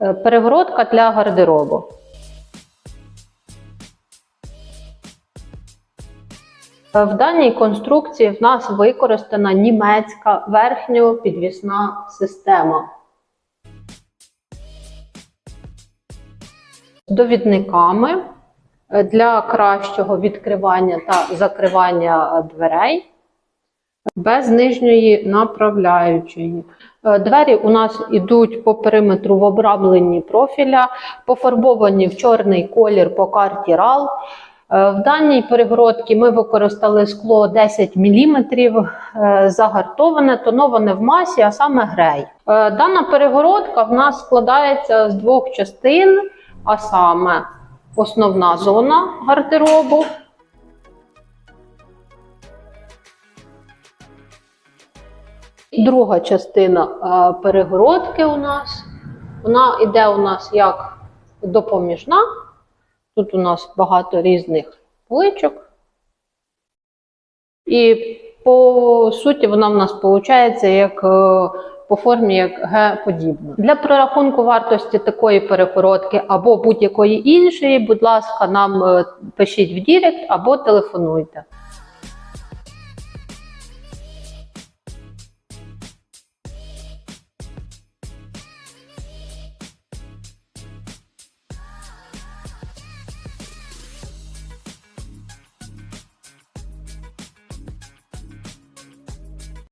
Е, Перегородка для гардеробу. Е, В даній конструкції в нас використана німецька верхньопідвісна система. З довідниками е, для кращого відкривання та закривання дверей без нижньої направляючої. Е, Двері у нас йдуть по периметру в обрамленні профіля, пофарбовані в чорний колір по карті RAL. Е, В даній перегородці ми використали скло 10 мм, загартоване, тоноване в масі, а саме грей. Е, Дана перегородка в нас складається з двох частин, а саме основна зона гардеробу. Друга частина е, перегородки у нас. Вона йде у нас як допоміжна. Тут у нас багато різних поличок. І по суті вона в нас виходить як е, по формі як Г-подібна. Для прорахунку вартості такої перегородки або будь-якої іншої, будь ласка, нам е, пишіть в Дірект або телефонуйте.